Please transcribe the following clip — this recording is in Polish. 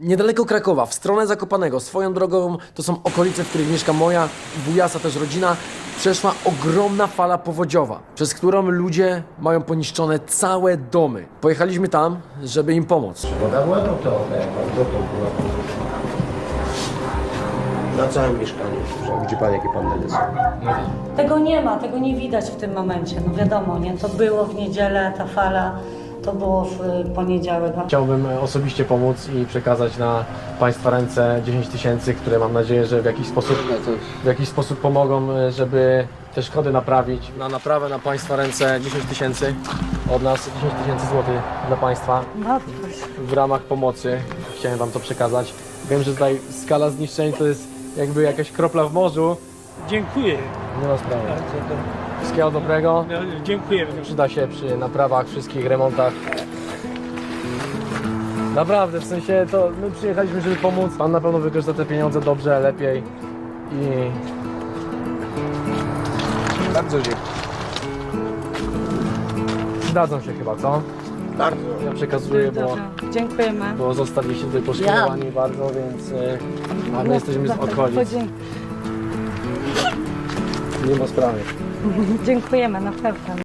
Niedaleko Krakowa, w stronę Zakopanego, swoją drogą, to są okolice, w których mieszka moja wujasa też rodzina, przeszła ogromna fala powodziowa, przez którą ludzie mają poniszczone całe domy. Pojechaliśmy tam, żeby im pomóc. Woda była no to. Na całym mieszkaniu. Widzi pan jakie panele są? Tego nie ma, tego nie widać w tym momencie. No wiadomo, nie? To było w niedzielę, ta fala, to było w y, poniedziałek. Chciałbym e, osobiście pomóc i przekazać na Państwa ręce 10 tysięcy, które mam nadzieję, że w jakiś sposób, w jakiś sposób pomogą, e, żeby te szkody naprawić. Na naprawę na Państwa ręce 10 tysięcy od nas 10 tysięcy złotych dla Państwa No, w ramach pomocy. Chciałem Wam to przekazać. Wiem, że tutaj skala zniszczeń to jest jakby jakaś kropla w morzu. Dziękuję. Nie ma sprawy. Bardzo do... Wszystkiego dobrego. no, dziękujemy. Przyda się przy naprawach, wszystkich remontach. Naprawdę, w sensie to my przyjechaliśmy, żeby pomóc. Pan na pewno wykorzysta te pieniądze dobrze, lepiej i Bardzo dziękuję. przydadzą się chyba, co? Bardzo. Ja przekazuję, bo, dobrze. Dziękujemy. bo zostaliście tutaj poszkodowani bardzo, więc e, a my jesteśmy z okolic. Nie ma sprawy. Dziękujemy, naprawdę.